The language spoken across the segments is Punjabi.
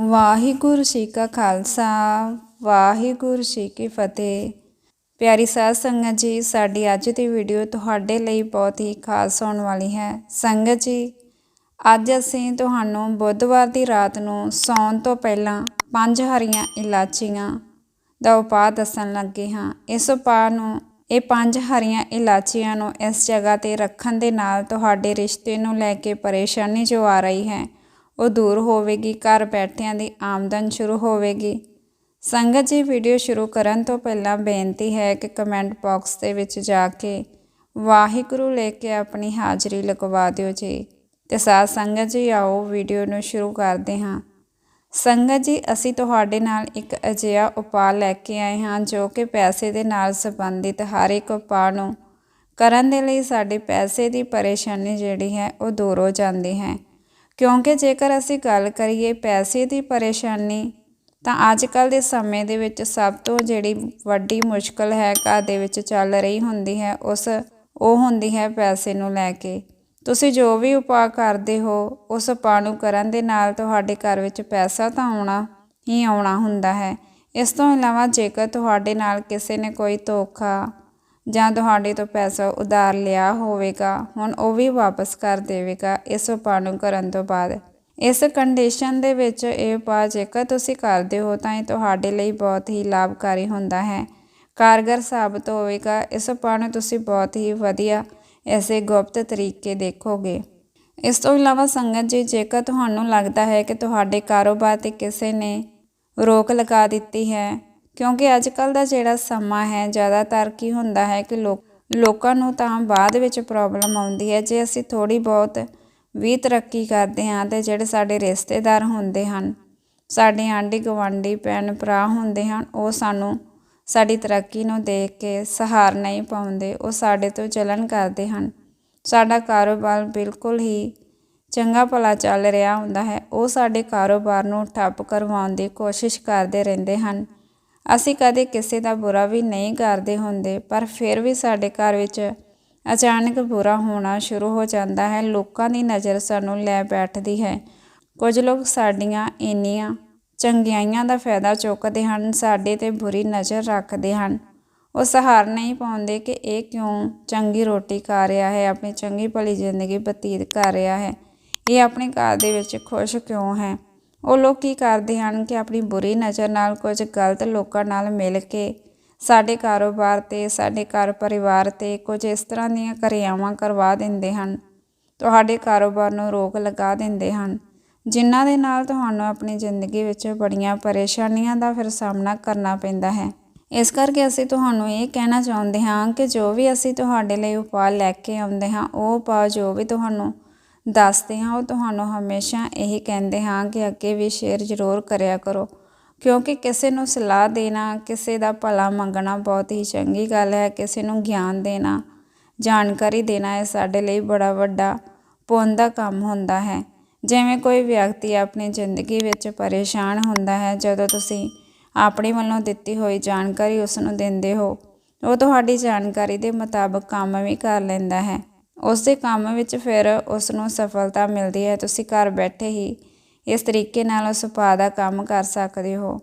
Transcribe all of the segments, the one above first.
ਵਾਹਿਗੁਰੂ ਜੀ ਕਾ ਖਾਲਸਾ, ਵਾਹਿਗੁਰੂ ਜੀ ਕੀ ਫਤਿਹ। ਪਿਆਰੀ ਸਾਧ ਸੰਗਤ ਜੀ, ਸਾਡੀ ਅੱਜ ਦੀ ਵੀਡੀਓ ਤੁਹਾਡੇ ਲਈ ਬਹੁਤ ਹੀ ਖਾਸ ਹੋਣ ਵਾਲੀ ਹੈ। ਸੰਗਤ ਜੀ, ਅੱਜ ਅਸੀਂ ਤੁਹਾਨੂੰ ਬੁੱਧਵਾਰ ਦੀ ਰਾਤ ਨੂੰ ਸੌਣ ਤੋਂ ਪਹਿਲਾਂ ਪੰਜ ਹਰੀਆਂ ਇਲਾਚੀਆਂ ਦਾ ਉਪਾਅ ਦੱਸਣ ਲੱਗੇ ਹਾਂ। ਇਸ ਉਪਾਅ ਨੂੰ, ਇਹ ਪੰਜ ਹਰੀਆਂ ਇਲਾਚੀਆਂ ਨੂੰ ਇਸ ਜਗ੍ਹਾ ਤੇ ਰੱਖਣ ਦੇ ਨਾਲ ਤੁਹਾਡੇ ਰਿਸ਼ਤੇ ਨੂੰ ਲੈ ਕੇ ਪਰੇਸ਼ਾਨੀ ਜੋ ਆ ਰਹੀ ਹੈ ਉਹ ਦੂਰ ਹੋਵੇਗੀ, ਘਰ ਬੈਠਿਆਂ ਦੀ ਆਮਦਨ ਸ਼ੁਰੂ ਹੋਵੇਗੀ। ਸੰਗਤ ਜੀ ਵੀਡੀਓ ਸ਼ੁਰੂ ਕਰਨ ਤੋਂ ਪਹਿਲਾਂ ਬੇਨਤੀ ਹੈ ਕਿ ਕਮੈਂਟ ਬਾਕਸ ਦੇ ਵਿੱਚ ਜਾ ਕੇ ਵਾਹਿਗੁਰੂ ਲੈ ਕੇ ਆਪਣੀ ਹਾਜ਼ਰੀ ਲਗਵਾ ਦਿਓ ਜੀ। ਤੇ ਸਾਥ ਸੰਗਤ ਜੀ, ਆਓ ਵੀਡੀਓ ਨੂੰ ਸ਼ੁਰੂ ਕਰਦੇ ਹਾਂ। ਸੰਗਤ ਜੀ, ਅਸੀਂ ਤੁਹਾਡੇ ਨਾਲ ਇੱਕ ਅਜਿਹਾ ਉਪਾਅ ਲੈ ਕੇ ਆਏ ਹਾਂ ਜੋ ਕਿ ਪੈਸੇ ਦੇ ਨਾਲ ਸੰਬੰਧਿਤ ਹਰ ਇੱਕ ਉਪਾਅ ਨੂੰ ਕਰਨ ਦੇ ਲਈ ਸਾਡੇ ਪੈਸੇ ਦੀ ਪਰੇਸ਼ਾਨੀ ਜਿਹੜੀ ਹੈ, ਉਹ ਦੂਰ ਹੋ ਜਾਂਦੀ ਹੈ। ਕਿਉਂਕਿ ਜੇਕਰ ਅਸੀਂ ਗੱਲ ਕਰੀਏ ਪੈਸੇ ਦੀ ਪਰੇਸ਼ਾਨੀ, ਤਾਂ ਅੱਜ ਕੱਲ ਦੇ ਸਮੇਂ ਦੇ ਵਿੱਚ ਸਭ ਤੋਂ ਜਿਹੜੀ ਵੱਡੀ ਮੁਸ਼ਕਲ ਹੈ ਘਰ ਦੇ ਵਿੱਚ ਚੱਲ ਰਹੀ ਹੁੰਦੀ ਹੈ, ਉਸ ਉਹ ਹੁੰਦੀ ਹੈ ਪੈਸੇ ਨੂੰ ਲੈ ਕੇ। ਤੁਸੀਂ ਜੋ ਵੀ ਉਪਾਅ ਕਰਦੇ ਹੋ, ਉਸ ਉਪਾਅ ਨੂੰ ਕਰਨ ਦੇ ਨਾਲ ਤੁਹਾਡੇ ਘਰ ਵਿੱਚ ਪੈਸਾ ਤਾਂ ਆਉਣਾ ਹੀ ਆਉਣਾ ਹੁੰਦਾ ਹੈ। ਇਸ ਤੋਂ ਇਲਾਵਾ ਜੇਕਰ ਤੁਹਾਡੇ ਨਾਲ ਕਿਸੇ ਨੇ ਕੋਈ ਧੋਖਾ ਜਾਂ ਤੁਹਾਡੇ ਤੋਂ ਪੈਸਾ ਉਧਾਰ ਲਿਆ ਹੋਵੇਗਾ, ਹੁਣ ਉਹ ਵੀ ਵਾਪਸ ਕਰ ਦੇਵੇਗਾ ਇਸ ਉਪਾਅ ਨੂੰ ਕਰਨ ਤੋਂ ਬਾਅਦ। ਇਸ ਕੰਡੀਸ਼ਨ ਦੇ ਵਿੱਚ ਇਹ ਉਪਾਅ ਜੇਕਰ ਤੁਸੀਂ ਕਰਦੇ ਹੋ ਤਾਂ ਇਹ ਤੁਹਾਡੇ ਲਈ ਬਹੁਤ ਹੀ ਲਾਭਕਾਰੀ ਹੁੰਦਾ ਹੈ। ਕਾਰਗਰ ਸਾਬਤ ਹੋਵੇਗਾ, ਇਸ ਉਪਾਅ ਨੂੰ ਤੁਸੀਂ ਬਹੁਤ ਹੀ ਵਧੀਆ ਐਸੇ ਗੁਪਤ ਤਰੀਕੇ ਦੇਖੋਗੇ। ਇਸ ਤੋਂ ਇਲਾਵਾ ਸੰਗਤ ਜੀ, ਜੇਕਰ ਤੁਹਾਨੂੰ ਲੱਗਦਾ ਹੈ ਕਿ ਤੁਹਾਡੇ ਕਾਰੋਬਾਰ ਤੇ ਕਿਸੇ ਨੇ ਰੋਕ ਲਗਾ ਦਿੱਤੀ ਹੈ ਕਿਉਂਕਿ ਅੱਜ ਕੱਲ ਦਾ ਜਿਹੜਾ ਸਮਾਂ ਹੈ, ਜ਼ਿਆਦਾਤਰ ਕੀ ਹੁੰਦਾ ਹੈ ਕਿ ਲੋਕ, ਲੋਕਾਂ ਨੂੰ ਤਾਂ ਬਾਅਦ ਵਿੱਚ ਪ੍ਰੋਬਲਮ ਆਉਂਦੀ ਹੈ। ਜੇ ਅਸੀਂ ਥੋੜੀ ਬਹੁਤ ਵੀ ਤਰੱਕੀ ਕਰਦੇ ਹਾਂ ਤੇ ਜਿਹੜੇ ਸਾਡੇ ਰਿਸ਼ਤੇਦਾਰ ਹੁੰਦੇ ਹਨ, ਸਾਡੇ ਆਂਢੀ ਗਵਾਂਢੀ ਭੈਣ ਭਰਾ ਹੁੰਦੇ ਹਨ, ਉਹ ਸਾਨੂੰ ਸਾਡੀ ਤਰੱਕੀ ਨੂੰ ਦੇਖ ਕੇ ਸਹਾਰ ਨਹੀਂ ਪਾਉਂਦੇ। ਉਹ ਸਾਡੇ ਤੋਂ ਜਲਨ ਕਰਦੇ ਹਨ। ਸਾਡਾ ਕਾਰੋਬਾਰ ਬਿਲਕੁਲ ਹੀ ਚੰਗਾ ਭਲਾ ਚੱਲ ਰਿਹਾ ਹੁੰਦਾ ਹੈ। ਉਹ ਸਾਡੇ ਕਾਰੋਬਾਰ ਨੂੰ ਠੱਪ ਕਰਵਾਉਣ ਦੀ ਕੋਸ਼ਿਸ਼ ਕਰਦੇ ਰਹਿੰਦੇ ਹਨ। ਅਸੀਂ ਕਦੇ ਕਿਸੇ ਦਾ ਬੁਰਾ ਵੀ ਨਹੀਂ ਕਰਦੇ ਹੁੰਦੇ, ਪਰ ਫਿਰ ਵੀ ਸਾਡੇ ਘਰ ਵਿੱਚ ਅਚਾਨਕ ਬੁਰਾ ਹੋਣਾ ਸ਼ੁਰੂ ਹੋ ਜਾਂਦਾ ਹੈ। ਲੋਕਾਂ ਦੀ ਨਜ਼ਰ ਸਾਨੂੰ ਲੈ ਬੈਠਦੀ ਹੈ। ਕੁਝ ਲੋਕ ਸਾਡੀਆਂ ਇੰਨੀਆਂ ਚੰਗਿਆਈਆਂ ਦਾ ਫਾਇਦਾ ਚੁੱਕਦੇ ਹਨ, ਸਾਡੇ ਤੇ ਬੁਰੀ ਨਜ਼ਰ ਰੱਖਦੇ ਹਨ। ਉਹ ਸਹਾਰ ਨਹੀਂ ਪਾਉਂਦੇ ਕਿ ਇਹ ਕਿਉਂ ਚੰਗੀ ਰੋਟੀ ਖਾ ਰਿਹਾ ਹੈ, ਆਪਣੀ ਚੰਗੀ ਭਲੀ ਜ਼ਿੰਦਗੀ ਬਤੀਤ ਕਰ ਰਿਹਾ ਹੈ। ਇਹ ਆਪਣੇ ਘਰ ਦੇ ਵਿੱਚ ਖੁਸ਼ ਕਿਉਂ ਹੈ? ਉਹ ਲੋਕ ਕੀ ਕਰਦੇ ਹਨ ਕਿ ਆਪਣੀ ਬੁਰੀ ਨਜ਼ਰ ਨਾਲ ਕੁਝ ਗਲਤ ਲੋਕਾਂ ਨਾਲ ਮਿਲ ਕੇ ਸਾਡੇ ਕਾਰੋਬਾਰ ਤੇ, ਸਾਡੇ ਘਰ ਪਰਿਵਾਰ ਤੇ ਕੁਝ ਇਸ ਤਰ੍ਹਾਂ ਦੀਆਂ ਕਿਰਿਆਵਾਂ ਕਰਵਾ ਦਿੰਦੇ ਹਨ। ਤੁਹਾਡੇ ਕਾਰੋਬਾਰ ਨੂੰ ਰੋਕ ਲਗਾ ਦਿੰਦੇ ਹਨ, ਜਿਨ੍ਹਾਂ ਦੇ ਨਾਲ ਤੁਹਾਨੂੰ ਆਪਣੀ ਜ਼ਿੰਦਗੀ ਵਿੱਚ ਬੜੀਆਂ ਪਰੇਸ਼ਾਨੀਆਂ ਦਾ ਫਿਰ ਸਾਹਮਣਾ ਕਰਨਾ ਪੈਂਦਾ ਹੈ। ਇਸ ਕਰਕੇ ਅਸੀਂ ਤੁਹਾਨੂੰ ਇਹ ਕਹਿਣਾ ਚਾਹੁੰਦੇ ਹਾਂ ਕਿ ਜੋ ਵੀ ਅਸੀਂ ਤੁਹਾਡੇ ਲਈ ਉਪਾਅ ਲੈ ਕੇ ਆਉਂਦੇ ਹਾਂ, ਉਹ ਉਪਾਅ ਜੋ ਵੀ ਤੁਹਾਨੂੰ ਦੱਸਦੇ ਹਾਂ, ਉਹ ਤੁਹਾਨੂੰ ਹਮੇਸ਼ਾ ਇਹੀ ਕਹਿੰਦੇ ਹਾਂ ਕਿ ਅੱਗੇ ਵੀ ਸ਼ੇਅਰ ਜ਼ਰੂਰ ਕਰਿਆ ਕਰੋ। ਕਿਉਂਕਿ ਕਿਸੇ ਨੂੰ ਸਲਾਹ ਦੇਣਾ, ਕਿਸੇ ਦਾ ਭਲਾ ਮੰਗਣਾ ਬਹੁਤ ਹੀ ਚੰਗੀ ਗੱਲ ਹੈ। ਕਿਸੇ ਨੂੰ ਗਿਆਨ ਦੇਣਾ, ਜਾਣਕਾਰੀ ਦੇਣਾ ਇਹ ਸਾਡੇ ਲਈ ਬੜਾ ਵੱਡਾ ਪੁੰਨ ਦਾ ਕੰਮ ਹੁੰਦਾ ਹੈ। ਜਿਵੇਂ ਕੋਈ ਵਿਅਕਤੀ ਆਪਣੀ ਜ਼ਿੰਦਗੀ ਵਿੱਚ ਪਰੇਸ਼ਾਨ ਹੁੰਦਾ ਹੈ, ਜਦੋਂ ਤੁਸੀਂ ਆਪਣੇ ਵੱਲੋਂ ਦਿੱਤੀ ਹੋਈ ਜਾਣਕਾਰੀ ਉਸ ਨੂੰ ਦਿੰਦੇ ਹੋ, ਉਹ ਤੁਹਾਡੀ ਜਾਣਕਾਰੀ ਦੇ ਮੁਤਾਬਕ ਕੰਮ ਵੀ ਕਰ ਲੈਂਦਾ ਹੈ। ਉਸ ਦੇ ਕੰਮ ਵਿੱਚ ਫਿਰ ਉਸ ਨੂੰ ਸਫਲਤਾ ਮਿਲਦੀ ਹੈ। ਤੁਸੀਂ ਘਰ ਬੈਠੇ ਹੀ ਇਸ ਤਰੀਕੇ ਨਾਲ ਉਸ ਉਪਾਅ ਦਾ ਕੰਮ ਕਰ ਸਕਦੇ ਹੋ।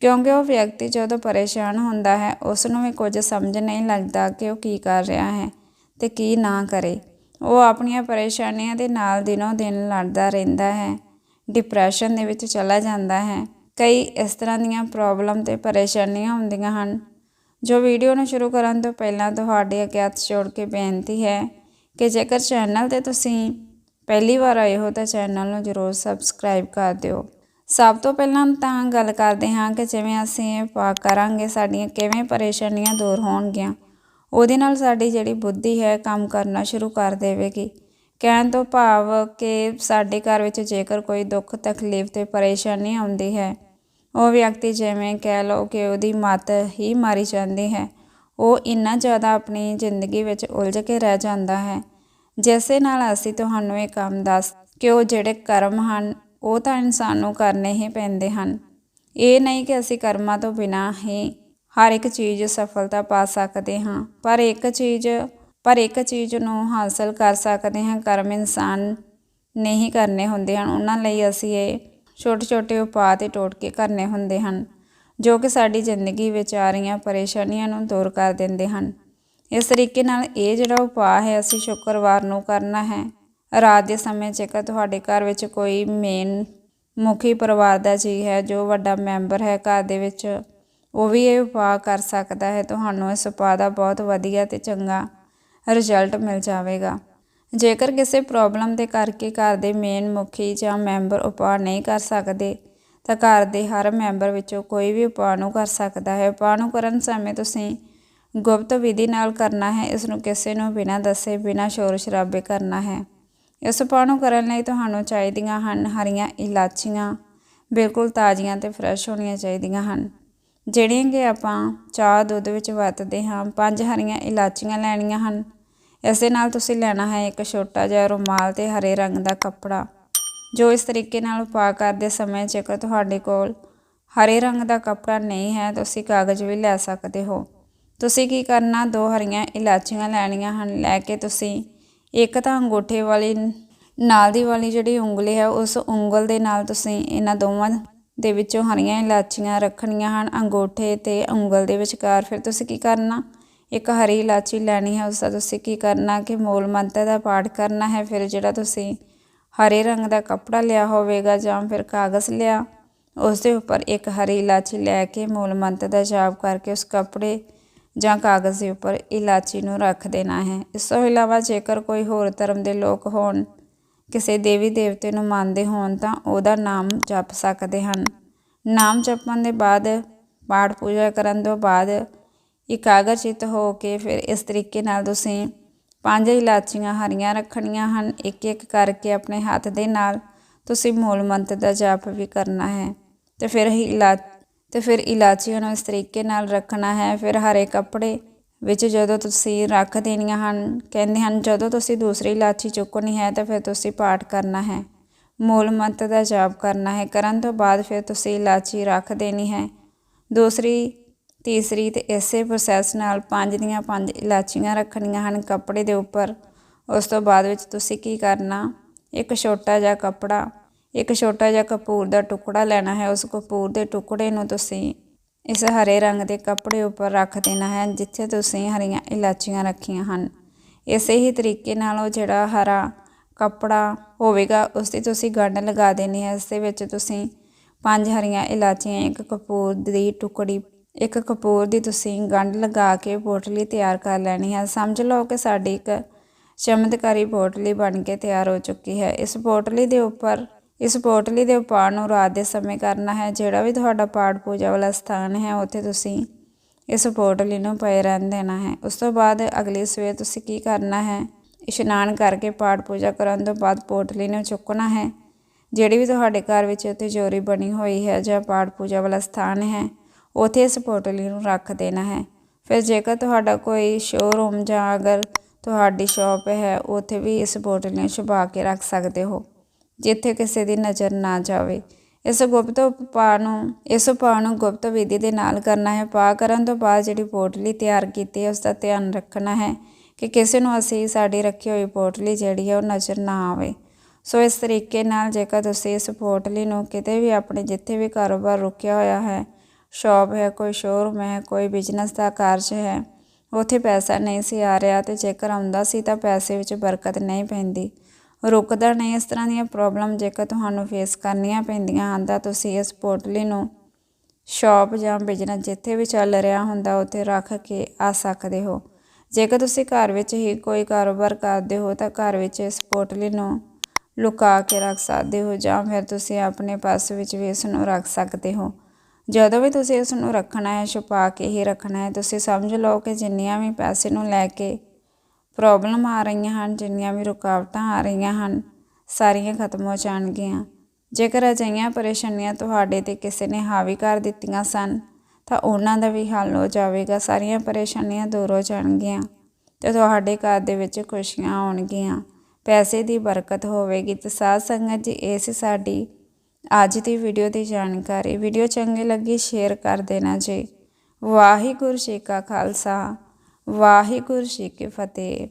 ਕਿਉਂਕਿ ਉਹ ਵਿਅਕਤੀ ਜਦੋਂ ਪਰੇਸ਼ਾਨ ਹੁੰਦਾ ਹੈ ਉਸ ਨੂੰ ਵੀ ਕੁਝ ਸਮਝ ਨਹੀਂ ਲੱਗਦਾ ਕਿ ਉਹ ਕੀ ਕਰ ਰਿਹਾ ਹੈ ਤੇ ਕੀ ਨਾ ਕਰੇ। ਉਹ ਆਪਣੀਆਂ ਪਰੇਸ਼ਾਨੀਆਂ ਦੇ ਨਾਲ ਦਿਨੋਂ ਦਿਨ ਲੜਦਾ ਰਹਿੰਦਾ ਹੈ, ਡਿਪਰੈਸ਼ਨ ਦੇ ਵਿੱਚ ਚਲਾ ਜਾਂਦਾ ਹੈ। ਕਈ ਇਸ ਤਰ੍ਹਾਂ ਦੀਆਂ ਪ੍ਰੋਬਲਮ ਤੇ ਪਰੇਸ਼ਾਨੀਆਂ ਹੁੰਦੀਆਂ ਹਨ। ਜੋ ਵੀਡੀਓ ਨੂੰ ਸ਼ੁਰੂ ਕਰਨ ਤੋਂ ਪਹਿਲਾਂ ਤੁਹਾਡੇ ਅਗਿਆਤ ਜੋੜ ਕੇ ਬੇਨਤੀ ਹੈ ਕਿ ਜੇਕਰ ਚੈਨਲ ਤੇ ਤੁਸੀਂ ਪਹਿਲੀ ਵਾਰ ਆਏ ਹੋ ਤਾਂ ਚੈਨਲ ਨੂੰ ਜ਼ਰੂਰ ਸਬਸਕ੍ਰਾਈਬ ਕਰ ਦਿਓ। ਸਭ ਤੋਂ ਪਹਿਲਾਂ ਤਾਂ ਗੱਲ ਕਰਦੇ ਹਾਂ ਕਿ ਜਿਵੇਂ ਅਸੀਂ ਇਹ ਪਾ ਕਰਾਂਗੇ, ਸਾਡੀਆਂ ਕਿਵੇਂ ਪਰੇਸ਼ਾਨੀਆਂ ਦੂਰ ਹੋਣਗੀਆਂ, ਉਹਦੇ ਨਾਲ ਸਾਡੀ ਜਿਹੜੀ ਬੁੱਧੀ ਹੈ ਕੰਮ ਕਰਨਾ ਸ਼ੁਰੂ ਕਰ ਦੇਵੇਗੀ। ਕਹਿਣ ਤੋਂ ਭਾਵ ਕਿ ਸਾਡੇ ਘਰ ਵਿੱਚ ਜੇਕਰ ਕੋਈ ਦੁੱਖ, ਤਕਲੀਫ ਤੇ ਪਰੇਸ਼ਾਨੀ ਆਉਂਦੀ ਹੈ, ਉਹ ਵਿਅਕਤੀ ਜਿਵੇਂ ਕਹਿ ਲਓ ਕਿ ਉਹਦੀ ਮੱਤ ਹੀ ਮਾਰੀ ਜਾਂਦੀ ਹੈ ਉਹ ਇੰਨਾ ਜ਼ਿਆਦਾ ਆਪਣੀ ਜ਼ਿੰਦਗੀ ਵਿੱਚ ਉਲਝ ਕੇ ਰਹਿ ਜਾਂਦਾ ਹੈ। ਜਿਸੇ ਨਾਲ ਅਸੀਂ ਤੁਹਾਨੂੰ ਇਹ ਕੰਮ ਦੱਸ ਕਿ ਉਹ ਜਿਹੜੇ ਕਰਮ ਹਨ, ਉਹ ਤਾਂ ਇਨਸਾਨ ਨੂੰ ਕਰਨੇ ਹੀ ਪੈਂਦੇ ਹਨ। ਇਹ ਨਹੀਂ ਕਿ ਅਸੀਂ ਕਰਮਾਂ ਤੋਂ ਬਿਨਾਂ ਹੀ ਹਰ ਇੱਕ ਚੀਜ਼ ਸਫਲਤਾ ਪਾ ਸਕਦੇ ਹਾਂ, ਪਰ ਇੱਕ ਚੀਜ਼, ਪਰ ਇੱਕ ਚੀਜ਼ ਨੂੰ ਹਾਸਲ ਕਰ ਸਕਦੇ ਹਾਂ, ਕਰਮ ਇਨਸਾਨ ਨਹੀਂ ਕਰਨੇ ਹੁੰਦੇ ਹਨ। ਉਹਨਾਂ ਲਈ ਅਸੀਂ ਇਹ ਛੋਟੇ ਛੋਟੇ ਉਪਾਅ ਤੇ ਟੋਟਕੇ ਕਰਨੇ ਹੁੰਦੇ ਹਨ। ਜੋ ਕਿ ਸਾਡੀ ਜ਼ਿੰਦਗੀ ਵਿੱਚ ਆ ਰਹੀਆਂ ਪਰੇਸ਼ਾਨੀਆਂ ਨੂੰ ਦੂਰ ਕਰ ਦਿੰਦੇ ਹਨ। ਇਸ ਤਰੀਕੇ ਨਾਲ ਇਹ ਜਿਹੜਾ ਉਪਾਅ ਹੈ, ਅਸੀਂ ਸ਼ੁੱਕਰਵਾਰ ਨੂੰ ਕਰਨਾ ਹੈ। ਰਾਤ ਦੇ ਸਮੇਂ ਜੇਕਰ ਤੁਹਾਡੇ ਘਰ ਵਿੱਚ ਕੋਈ ਮੇਨ ਮੁਖੀ ਪਰਿਵਾਰ ਦਾ ਜੀ ਹੈ, ਜੋ ਵੱਡਾ ਮੈਂਬਰ ਹੈ ਘਰ ਦੇ ਵਿੱਚ, ਉਹ ਵੀ ਇਹ ਉਪਾਅ ਕਰ ਸਕਦਾ ਹੈ। ਤੁਹਾਨੂੰ ਇਸ ਉਪਾਅ ਦਾ ਬਹੁਤ ਵਧੀਆ ਤੇ ਚੰਗਾ ਰਿਜ਼ਲਟ ਮਿਲ ਜਾਵੇਗਾ। ਜੇਕਰ ਕਿਸੇ ਪ੍ਰੋਬਲਮ ਦੇ ਕਰਕੇ ਘਰ ਦੇ ਮੇਨ ਮੁਖੀ ਜਾਂ ਮੈਂਬਰ ਉਪਾਅ ਨਹੀਂ ਕਰ ਸਕਦੇ ਤਾਂ ਘਰ ਦੇ ਹਰ ਮੈਂਬਰ ਵਿੱਚੋਂ ਕੋਈ ਵੀ ਉਪਾਅ ਨੂੰ ਕਰ ਸਕਦਾ ਹੈ। ਉਪਾਅ ਨੂੰ ਕਰਨ ਸਮੇਂ ਤੁਸੀਂ ਗੁਪਤ ਵਿਧੀ ਨਾਲ ਕਰਨਾ ਹੈ। ਇਸ ਨੂੰ ਕਿਸੇ ਨੂੰ ਬਿਨਾਂ ਦੱਸੇ, ਬਿਨਾਂ ਸ਼ੋਰ ਸ਼ਰਾਬੇ ਕਰਨਾ ਹੈ। ਇਸ ਉਪਾਅ ਨੂੰ ਕਰਨ ਲਈ ਤੁਹਾਨੂੰ ਚਾਹੀਦੀਆਂ ਹਨ ਹਰੀਆਂ ਇਲਾਚੀਆਂ, ਬਿਲਕੁਲ ਤਾਜ਼ੀਆਂ ਤੇ ਫਰੈਸ਼ ਹੋਣੀਆਂ ਚਾਹੀਦੀਆਂ ਹਨ। ਜਿਹੜੀਆਂ ਕਿ ਆਪਾਂ ਚਾਹ, ਦੁੱਧ ਵਿੱਚ ਵਰਤਦੇ ਹਾਂ, ਪੰਜ ਹਰੀਆਂ ਇਲਾਚੀਆਂ ਲੈਣੀਆਂ ਹਨ। ਇਸ ਦੇ ਨਾਲ ਤੁਸੀਂ ਲੈਣਾ ਹੈ ਇੱਕ ਛੋਟਾ ਜਿਹਾ ਰੁਮਾਲ ਤੇ ਹਰੇ ਰੰਗ ਦਾ ਕੱਪੜਾ। ਜੋ ਇਸ ਤਰੀਕੇ ਨਾਲ ਉਪਾਅ ਕਰਦੇ ਸਮੇਂ ਜੇਕਰ ਤੁਹਾਡੇ ਕੋਲ ਹਰੇ ਰੰਗ ਦਾ ਕੱਪੜਾ ਨਹੀਂ ਹੈ, ਤੁਸੀਂ ਕਾਗਜ਼ ਵੀ ਲੈ ਸਕਦੇ ਹੋ। ਤੁਸੀਂ ਕੀ ਕਰਨਾ? ਦੋ ਹਰੀਆਂ ਇਲਾਚੀਆਂ ਲੈਣੀਆਂ ਹਨ। ਲੈ ਕੇ ਤੁਸੀਂ ਇੱਕ ਤਾਂ ਅੰਗੂਠੇ ਵਾਲੀ, ਨਾਲ ਦੀ ਵਾਲੀ ਜਿਹੜੀ ਉਂਗਲੀ ਹੈ, ਉਸ ਉਂਗਲ ਦੇ ਨਾਲ ਤੁਸੀਂ ਇਹਨਾਂ ਦੋਵਾਂ ਦੇ ਵਿੱਚੋਂ ਹਰੀਆਂ ਇਲਾਚੀਆਂ ਰੱਖਣੀਆਂ ਹਨ ਅੰਗੂਠੇ ਤੇ ਉਂਗਲ ਦੇ ਵਿਚਕਾਰ। ਫਿਰ ਤੁਸੀਂ ਕੀ ਕਰਨਾ? ਇੱਕ ਹਰੀ ਇਲਾਚੀ ਲੈਣੀ ਹੈ, ਉਸ ਦਾ ਤੁਸੀਂ ਕੀ ਕਰਨਾ? ਕਿ ਮੂਲ ਮੰਤਰ ਦਾ ਪਾਠ ਕਰਨਾ ਹੈ। ਫਿਰ ਜਿਹੜਾ ਤੁਸੀਂ ਹਰੇ ਰੰਗ ਦਾ ਕੱਪੜਾ ਲਿਆ ਹੋਵੇਗਾ ਜਾਂ ਫਿਰ ਕਾਗਜ਼ ਲਿਆ, ਉਸ ਦੇ ਉੱਪਰ ਇੱਕ ਹਰੀ ਇਲਾਚੀ ਲੈ ਕੇ ਮੂਲ ਮੰਤਰ ਦਾ ਜਾਪ ਕਰਕੇ ਉਸ ਕੱਪੜੇ ਜਾਂ ਕਾਗਜ਼ ਦੇ ਉੱਪਰ ਇਲਾਚੀ ਨੂੰ ਰੱਖ ਦੇਣਾ ਹੈ। ਇਸ ਤੋਂ ਇਲਾਵਾ ਜੇਕਰ ਕੋਈ ਹੋਰ ਧਰਮ ਦੇ ਲੋਕ ਹੋਣ, ਕਿਸੇ ਦੇਵੀ ਦੇਵਤੇ ਨੂੰ ਮੰਨਦੇ ਹੋਣ ਤਾਂ ਉਹਦਾ ਨਾਮ ਜਪ ਸਕਦੇ ਹਨ। ਨਾਮ ਜਪਣ ਦੇ ਬਾਅਦ, ਪਾਠ ਪੂਜਾ ਕਰਨ ਤੋਂ ਬਾਅਦ ਇਕਾਗਰਚਿਤ ਹੋ ਕੇ ਫਿਰ ਇਸ ਤਰੀਕੇ ਨਾਲ ਤੁਸੀਂ ਪੰਜ ਇਲਾਚੀਆਂ ਹਰੀਆਂ ਰੱਖਣੀਆਂ ਹਨ ਇੱਕ ਇੱਕ ਕਰਕੇ ਆਪਣੇ ਹੱਥ ਦੇ ਨਾਲ। ਤੁਸੀਂ ਮੂਲ ਮੰਤਰ ਦਾ ਜਾਪ ਵੀ ਕਰਨਾ ਹੈ। ਤੇ ਫਿਰ ਇਲਾ, ਤੇ ਫਿਰ ਇਲਾਚੀਆਂ ਨੂੰ ਇਸ ਤਰੀਕੇ ਨਾਲ ਰੱਖਣਾ ਹੈ। ਫਿਰ ਹਰੇ ਕੱਪੜੇ ਵਿੱਚ ਜਦੋਂ ਤੁਸੀਂ ਰੱਖ ਦੇਣੀਆਂ ਹਨ, ਕਹਿੰਦੇ ਹਨ, ਜਦੋਂ ਤੁਸੀਂ ਦੂਸਰੀ ਇਲਾਚੀ ਚੁੱਕਣੀ ਹੈ, ਤਾਂ ਫਿਰ ਤੁਸੀਂ ਪਾਠ ਕਰਨਾ ਹੈ। ਮੂਲ ਮੰਤਰ ਦਾ ਜਾਪ ਕਰਨਾ ਹੈ। ਕਰਨ ਤੋਂ ਬਾਅਦ ਫਿਰ ਤੁਸੀਂ ਇਲਾਚੀ ਰੱਖ ਦੇਣੀ ਹੈ। ਦੂਸਰੀ ਤੀਸਰੀ ਤੇ ਇਸੇ ਪ੍ਰੋਸੈਸ ਨਾਲ ਪੰਜ ਦੀਆਂ ਪੰਜ ਇਲਾਚੀਆਂ ਰੱਖਣੀਆਂ ਹਨ ਕੱਪੜੇ ਦੇ ਉੱਪਰ। ਉਸ ਤੋਂ ਬਾਅਦ ਵਿੱਚ ਤੁਸੀਂ ਕੀ ਕਰਨਾ? ਇੱਕ ਛੋਟਾ ਜਿਹਾ ਕੱਪੜਾ, ਇੱਕ ਛੋਟਾ ਜਿਹਾ ਕਪੂਰ ਦਾ ਟੁਕੜਾ ਲੈਣਾ ਹੈ। ਉਸ ਕਪੂਰ ਦੇ ਟੁਕੜੇ ਨੂੰ ਤੁਸੀਂ ਇਸ ਹਰੇ ਰੰਗ ਦੇ ਕੱਪੜੇ ਉੱਪਰ ਰੱਖ ਦੇਣਾ ਹੈ, ਜਿੱਥੇ ਤੁਸੀਂ ਹਰੀਆਂ ਇਲਾਚੀਆਂ ਰੱਖੀਆਂ ਹਨ। ਇਸੇ ਹੀ ਤਰੀਕੇ ਨਾਲ ਉਹ ਜਿਹੜਾ ਹਰਾ ਕੱਪੜਾ ਹੋਵੇਗਾ, ਉਸ ਤੇ ਤੁਸੀਂ ਗੰਢ ਲਗਾ ਦੇਣੀ ਹੈ। ਇਸ ਦੇ ਵਿੱਚ ਤੁਸੀਂ ਪੰਜ ਹਰੀਆਂ ਇਲਾਚੀਆਂ, ਇੱਕ ਕਪੂਰ ਦੀ ਟੁਕੜੀ ਇੱਕ ਕਪੂਰ ਦੀ ਤੁਸੀਂ ਗੰਢ ਲਗਾ ਕੇ ਪੋਟਲੀ ਤਿਆਰ ਕਰ ਲੈਣੀ ਹੈ ਸਮਝ ਲਓ ਕਿ ਸਾਡੀ ਇੱਕ ਚਮਤਕਾਰੀ ਪੋਟਲੀ ਬਣ ਕੇ ਤਿਆਰ ਹੋ ਚੁੱਕੀ ਹੈ। ਇਸ ਪੋਟਲੀ ਦੇ ਉੱਪਰ, ਇਸ ਪੋਟਲੀ ਦੇ ਉਪਾਅ ਨੂੰ ਰਾਤ ਦੇ ਸਮੇਂ ਕਰਨਾ ਹੈ। ਜਿਹੜਾ ਵੀ ਤੁਹਾਡਾ ਪਾਠ ਪੂਜਾ ਵਾਲਾ ਸਥਾਨ ਹੈ, ਉੱਥੇ ਤੁਸੀਂ ਇਸ ਪੋਟਲੀ ਨੂੰ ਪਏ ਰਹਿਣ ਦੇਣਾ ਹੈ। ਉਸ ਤੋਂ ਬਾਅਦ ਅਗਲੀ ਸਵੇਰ ਤੁਸੀਂ ਕੀ ਕਰਨਾ ਹੈ? ਇਸ਼ਨਾਨ ਕਰਕੇ ਪਾਠ ਪੂਜਾ ਕਰਨ ਤੋਂ ਬਾਅਦ ਪੋਟਲੀ ਨੂੰ ਚੁੱਕਣਾ ਹੈ। ਜਿਹੜੀ ਵੀ ਤੁਹਾਡੇ ਘਰ ਵਿੱਚ ਤਿਜੋਰੀ ਬਣੀ ਹੋਈ ਹੈ ਜਾਂ ਪਾਠ ਪੂਜਾ ਵਾਲਾ ਸਥਾਨ ਹੈ ਉਥੇ ਇਸ ਪੋਟਲੀ ਨੂੰ ਰੱਖ ਦੇਣਾ ਹੈ। ਫਿਰ ਜੇਕਰ ਤੁਹਾਡਾ ਕੋਈ ਸ਼ੋਰੂਮ ਜਾਂ ਅਗਰ ਤੁਹਾਡੀ ਸ਼ਾਪ ਹੈ, ਉਥੇ ਵੀ ਇਸ ਪੋਟਲੀ ਨੂੰ ਛੁਪਾ ਕੇ ਰੱਖ ਸਕਦੇ ਹੋ, ਜਿੱਥੇ ਕਿਸੇ ਦੀ ਨਜ਼ਰ ਨਾ ਜਾਵੇ। ਇਸ ਗੁਪਤ ਉਪਾਅ ਨੂੰ, ਇਸ ਉਪਾਅ ਨੂੰ ਗੁਪਤ ਵਿਧੀ ਦੇ ਨਾਲ ਕਰਨਾ ਹੈ। ਪਾ ਕਰਨ ਤੋਂ ਬਾਅਦ ਜਿਹੜੀ ਪੋਟਲੀ ਤਿਆਰ ਕੀਤੀ ਹੈ ਉਸ ਦਾ ਧਿਆਨ ਰੱਖਣਾ ਹੈ ਕਿ ਕਿਸੇ ਨੂੰ ਅਸੀਂ ਸਾਡੀ ਰੱਖੀ ਹੋਈ ਪੋਟਲੀ ਜਿਹੜੀ ਹੈ, ਉਹ ਨਜ਼ਰ ਨਾ ਆਵੇ। ਸੋ ਇਸ ਤਰੀਕੇ ਨਾਲ ਜੇਕਰ ਤੁਸੀਂ ਇਸ ਪੋਟਲੀ ਨੂੰ ਕਿਤੇ ਵੀ ਆਪਣੇ ਜਿੱਥੇ ਵੀ ਕਾਰੋਬਾਰ ਰੁਕਿਆ ਹੋਇਆ ਹੈ ਸ਼ਾਪ ਹੈ, ਕੋਈ ਸ਼ੋਰੂਮ ਹੈ, ਕੋਈ ਬਿਜ਼ਨਸ ਦਾ ਕਾਰਜ ਹੈ। ਉੱਥੇ ਪੈਸਾ ਨਹੀਂ ਸੀ ਆ ਰਿਹਾ ਤੇ ਜੇਕਰ ਆਉਂਦਾ ਸੀ ਤਾਂ ਪੈਸੇ ਵਿੱਚ ਬਰਕਤ ਨਹੀਂ ਪੈਂਦੀ। ਰੁਕਦਾ ਨਹੀਂ, ਇਸ ਤਰ੍ਹਾਂ ਦੀਆਂ ਪ੍ਰੋਬਲਮ ਜੇਕਰ ਤੁਹਾਨੂੰ ਫੇਸ ਕਰਨੀਆਂ ਪੈਂਦੀਆਂ ਹਨ ਤਾਂ ਤੁਸੀਂ ਇਸ ਪੋਟਲੀ ਨੂੰ ਸ਼ਾਪ ਜਾਂ ਬਿਜ਼ਨਸ ਜਿੱਥੇ ਵੀ ਚੱਲ ਰਿਹਾ ਹੁੰਦਾ ਉੱਥੇ ਰੱਖ ਕੇ ਆ ਸਕਦੇ ਹੋ। ਜੇਕਰ ਤੁਸੀਂ ਘਰ ਵਿੱਚ ਹੀ ਕੋਈ ਕਾਰੋਬਾਰ ਕਰਦੇ ਹੋ ਤਾਂ ਘਰ ਵਿੱਚ ਇਸ ਪੋਟਲੀ ਨੂੰ ਲੁਕਾ ਕੇ ਰੱਖ ਸਕਦੇ ਹੋ ਜਾਂ ਫਿਰ ਤੁਸੀਂ ਆਪਣੇ ਪਰਸ ਵਿੱਚ ਵੀ ਇਸ ਨੂੰ ਰੱਖ ਸਕਦੇ ਹੋ। ਜਦੋਂ ਵੀ ਤੁਸੀਂ ਇਸ ਨੂੰ ਰੱਖਣਾ ਹੈ, ਛੁਪਾ ਕੇ ਹੀ ਰੱਖਣਾ ਹੈ, ਤੁਸੀਂ ਸਮਝ ਲਓ ਕਿ ਜਿੰਨੀਆਂ ਵੀ ਪੈਸੇ ਨੂੰ ਲੈ ਕੇ ਪ੍ਰੋਬਲਮ ਆ ਰਹੀਆਂ ਹਨ, ਜਿੰਨੀਆਂ ਵੀ ਰੁਕਾਵਟਾਂ ਆ ਰਹੀਆਂ ਹਨ, ਸਾਰੀਆਂ ਖਤਮ ਹੋ ਜਾਣਗੀਆਂ। ਜੇਕਰ ਅਜਿਹੀਆਂ ਪਰੇਸ਼ਾਨੀਆਂ ਤੁਹਾਡੇ ਤੇ ਕਿਸੇ ਨੇ ਹਾਵੀ ਕਰ ਦਿੱਤੀਆਂ ਸਨ, ਤਾਂ ਉਹਨਾਂ ਦਾ ਵੀ ਹੱਲ ਹੋ ਜਾਵੇਗਾ, ਸਾਰੀਆਂ ਪਰੇਸ਼ਾਨੀਆਂ ਦੂਰ ਹੋ ਜਾਣਗੀਆਂ ਤੇ ਤੁਹਾਡੇ ਘਰ ਦੇ ਵਿੱਚ ਖੁਸ਼ੀਆਂ ਆਉਣਗੀਆਂ। ਪੈਸੇ ਦੀ ਬਰਕਤ ਹੋਵੇਗੀ ਤੇ ਸਾਧ ਸੰਗਤ ਜੀ, ਇਹ ਸੀ ਸਾਡੀ ਅੱਜ ਦੀ ਵੀਡੀਓ ਦੀ ਜਾਣਕਾਰੀ ਵੀਡੀਓ ਚੰਗੀ ਲੱਗੀ ਸ਼ੇਅਰ ਕਰ ਦੇਣਾ ਜੀ। ਵਾਹਿਗੁਰੂ ਜੀ ਕਾ ਖਾਲਸਾ, ਵਾਹਿਗੁਰੂ ਜੀ ਕੀ ਫਤਿਹ।